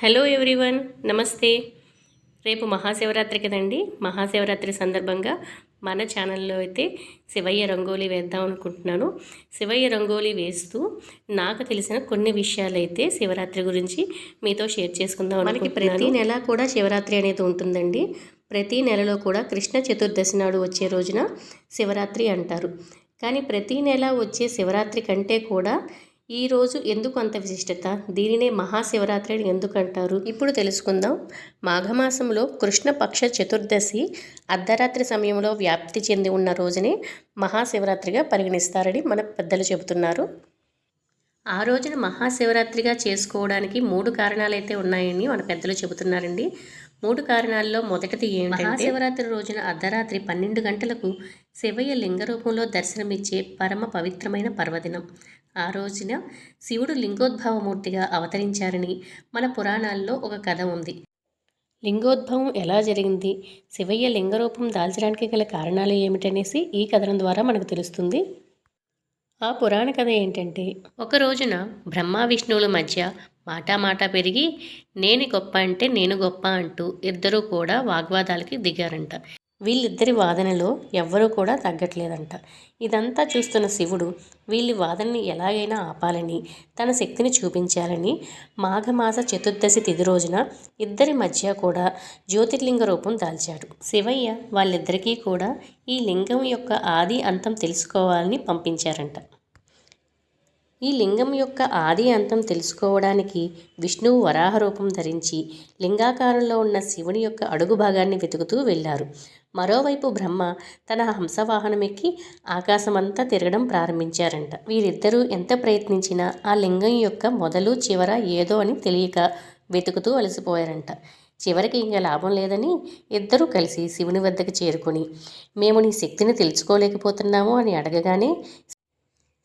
Hello everyone నమస్తే. రేపు మహాశివరాత్రి కదండి మహాశివరాత్రి సందర్భంగా మన ఛానల్లో అయితే శివయ్య రంగోలీ వేద్దాం అనుకుంటున్నాను. శివయ్య రంగోలీ వేస్తూ నాకు తెలిసిన కొన్ని విషయాలు అయితే శివరాత్రి గురించి మీతో షేర్ చేసుకుందాం మనకి ప్రతి నెల కూడా శివరాత్రి అనేది ఉంటుందండి. ప్రతి నెలలో కూడా కృష్ణ చతుర్దశి నాడు వచ్చే రోజున శివరాత్రి అంటారు. కానీ ప్రతి నెల వచ్చే శివరాత్రి కంటే కూడా ఈ రోజు ఎందుకు అంత విశిష్టత? దీనినే మహాశివరాత్రి అని ఎందుకంటారు? ఇప్పుడు తెలుసుకుందాం. మాఘమాసంలో కృష్ణపక్ష చతుర్దశి అర్ధరాత్రి సమయంలో వ్యాప్తి చెంది ఉన్న రోజునే మహాశివరాత్రిగా పరిగణిస్తారని మన పెద్దలు చెబుతున్నారు. ఆ రోజున మహాశివరాత్రిగా చేసుకోవడానికి మూడు కారణాలైతే ఉన్నాయని మన పెద్దలు చెబుతున్నారండి. మూడు కారణాల్లో మొదటిది ఏంటంటే మహాశివరాత్రి రోజున అర్ధరాత్రి పన్నెండు గంటలకు శివయ్య లింగ రూపంలో దర్శనమిచ్చే పరమ పవిత్రమైన పర్వదినం. ఆ రోజున శివుడు లింగోద్భవమూర్తిగా అవతరించారని మన పురాణాల్లో ఒక కథ ఉంది. లింగోద్భవం ఎలా జరిగింది? శివయ్య లింగరూపం దాల్చడానికి గల కారణాలు ఏమిటనేసి ఈ కథనం ద్వారా మనకు తెలుస్తుంది. ఆ పురాణ కథ ఏంటంటే ఒక రోజున బ్రహ్మ విష్ణువుల మధ్య మాటా మాటా పెరిగి నేను గొప్ప అంటే నేను గొప్ప అంటూ ఇద్దరూ కూడా వాగ్వాదాలకి దిగారంట. వీళ్ళిద్దరి వాదనలో ఎవ్వరూ కూడా తగ్గట్లేదంట. ఇదంతా చూస్తున్న శివుడు వీళ్ళ వాదనని ఎలాగైనా ఆపాలని తన శక్తిని చూపించాలని మాఘమాస చతుర్దశి తిథి రోజున ఇద్దరి మధ్య కూడా జ్యోతిర్లింగ రూపం దాల్చాడు. శివయ్య వాళ్ళిద్దరికీ కూడా ఈ లింగం యొక్క ఆది అంతం తెలుసుకోవాలని పంపించారంట. ఈ లింగం యొక్క ఆది అంతం తెలుసుకోవడానికి విష్ణువు వరాహ రూపం ధరించి లింగాకారంలో ఉన్న శివుని యొక్క అడుగు భాగాన్ని వెతుకుతూ వెళ్ళారు. మరోవైపు బ్రహ్మ తన హంసవాహనం ఎక్కి ఆకాశమంతా తిరగడం ప్రారంభించారంట. వీరిద్దరూ ఎంత ప్రయత్నించినా ఆ లింగం యొక్క మొదలు చివర ఏదో అని తెలియక వెతుకుతూ అలసిపోయారంట. చివరికి ఇంకా లాభం లేదని ఇద్దరూ కలిసి శివుని వద్దకు చేరుకొని మేము నీ శక్తిని తెలుసుకోలేకపోతున్నాము అని అడగగానే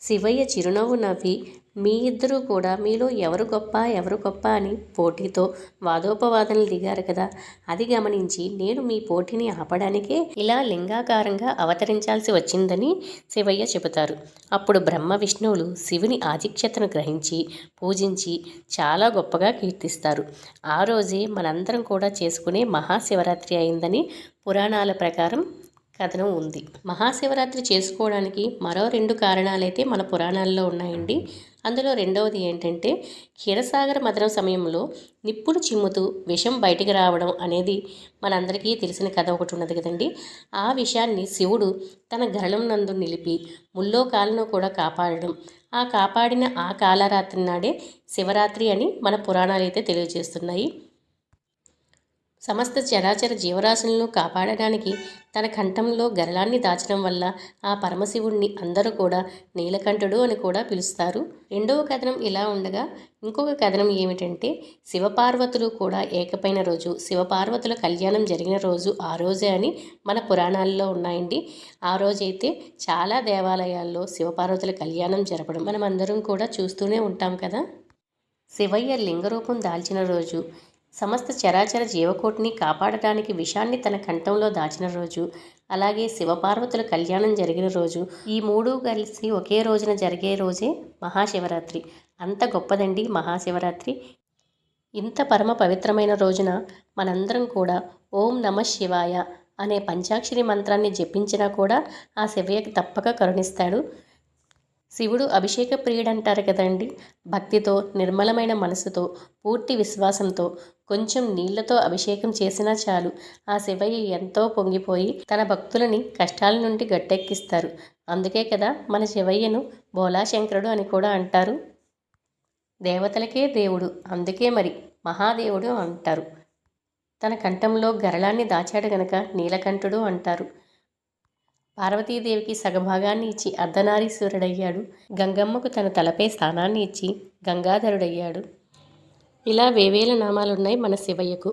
శివయ్య చిరునవ్వు నవ్వి మీ ఇద్దరూ కూడా మీలో ఎవరు గొప్ప ఎవరు గొప్ప అని పోటీతో వాదోపవాదనలు దిగారు కదా. అది గమనించి నేను మీ పోటీని ఆపడానికే ఇలా లింగాకారంగా అవతరించాల్సి వచ్చిందని శివయ్య చెబుతారు. అప్పుడు బ్రహ్మ విష్ణువులు శివుని ఆధిక్యతను గ్రహించి పూజించి చాలా గొప్పగా కీర్తిస్తారు. ఆ రోజే మనందరం కూడా చేసుకునే మహాశివరాత్రి అయిందని పురాణాల ప్రకారం కథనం ఉంది. మహాశివరాత్రి చేసుకోవడానికి మరో రెండు కారణాలైతే మన పురాణాల్లో ఉన్నాయండి. అందులో రెండవది ఏంటంటే క్షీరసాగర మదనం సమయంలో నిప్పులు చిమ్ముతూ విషం బయటికి రావడం అనేది మనందరికీ తెలిసిన కథ ఒకటి ఉన్నది కదండి. ఆ విషయాన్ని శివుడు తన గరళం నందు నిలిపి ముల్లో కాలను కూడా కాపాడడం. ఆ కాపాడిన ఆ కాలరాత్రి నాడే శివరాత్రి అని మన పురాణాలు అయితే తెలియజేస్తున్నాయి. సమస్త చరాచర జీవరాశులను కాపాడడానికి తన కంఠంలో గరళాన్ని దాచడం వల్ల ఆ పరమశివుణ్ణి అందరూ కూడా నీలకంఠుడు అని కూడా పిలుస్తారు. రెండవ కథనం ఇలా ఉండగా ఇంకొక కథనం ఏమిటంటే శివపార్వతులు కూడా ఏకపైన రోజు శివపార్వతుల కళ్యాణం జరిగిన రోజు ఆ రోజే అని మన పురాణాల్లో ఉన్నాయండి. ఆ రోజైతే చాలా దేవాలయాల్లో శివపార్వతుల కళ్యాణం జరపడం మనం అందరం కూడా చూస్తూనే ఉంటాం కదా. శివయ్య లింగరూపం దాల్చిన రోజు సమస్త చరాచర జీవకోటిని కాపాడటానికి విషాన్ని తన కంఠంలో దాచిన రోజు అలాగే శివపార్వతుల కళ్యాణం జరిగిన రోజు ఈ మూడు కలిసి ఒకే రోజున జరిగే రోజే మహాశివరాత్రి. అంత గొప్పదండి మహాశివరాత్రి. ఇంత పరమ పవిత్రమైన రోజున మనందరం కూడా ఓం నమ శివాయ అనే పంచాక్షరి మంత్రాన్ని జపించినా కూడా ఆ శివయ్యకి తప్పక కరుణిస్తాడు. శివుడు అభిషేక ప్రియుడంటారు కదండి. భక్తితో నిర్మలమైన మనసుతో పూర్తి విశ్వాసంతో కొంచెం నీళ్ళతో అభిషేకం చేసినా చాలు. ఆ శివయ్య ఎంతో పొంగిపోయి తన భక్తులని కష్టాల నుండి గట్టెక్కిస్తారు. అందుకే కదా మన శివయ్యను భోలాశంకరుడు అని కూడా అంటారు. దేవతలకే దేవుడు అందుకే మరి మహాదేవుడు అంటారు. తన కంఠంలో గరళాన్ని దాచాడు గనక నీలకంఠుడు అంటారు. పార్వతీదేవికి సగభాగాన్ని ఇచ్చి అర్ధనారీశ్వరుడయ్యాడు. గంగమ్మకు తన తలపై స్థానాన్ని ఇచ్చి గంగాధరుడయ్యాడు. ఇలా వేవేల నామాలున్నాయి మన శివయ్యకు.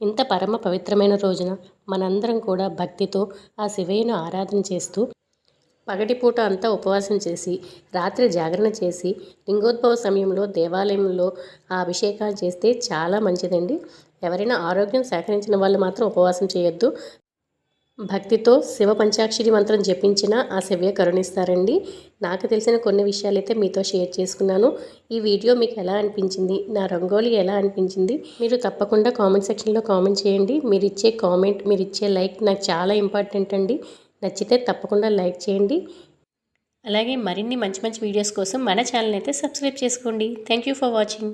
ఇంత పరమ పవిత్రమైన రోజున మనందరం కూడా భక్తితో ఆ శివయ్యను ఆరాధన చేస్తూ పగటిపూట అంతా ఉపవాసం చేసి రాత్రి జాగరణ చేసి లింగోద్భవ సమయంలో దేవాలయంలో ఆ అభిషేకాలు చేస్తే చాలా మంచిదండి. ఎవరైనా ఆరోగ్యం సేకరించిన వాళ్ళు మాత్రం ఉపవాసం చేయొద్దు. భక్తితో శివ పంచాక్షరి మంత్రం జపించిన ఆ శివ్య కరుణిస్తారండి. నాకు తెలిసిన కొన్ని విషయాలైతే మీతో షేర్ చేసుకున్నాను. ఈ వీడియో మీకు ఎలా అనిపించింది? నా రంగోలీ ఎలా అనిపించింది? మీరు తప్పకుండా కామెంట్ సెక్షన్లో కామెంట్ చేయండి. మీరు ఇచ్చే కామెంట్ మీరు ఇచ్చే లైక్ నాకు చాలా ఇంపార్టెంట్ అండి. నచ్చితే తప్పకుండా లైక్ చేయండి. అలాగే మరిన్ని మంచి మంచి వీడియోస్ కోసం మన ఛానల్ అయితే సబ్స్క్రైబ్ చేసుకోండి. Thank you for watching.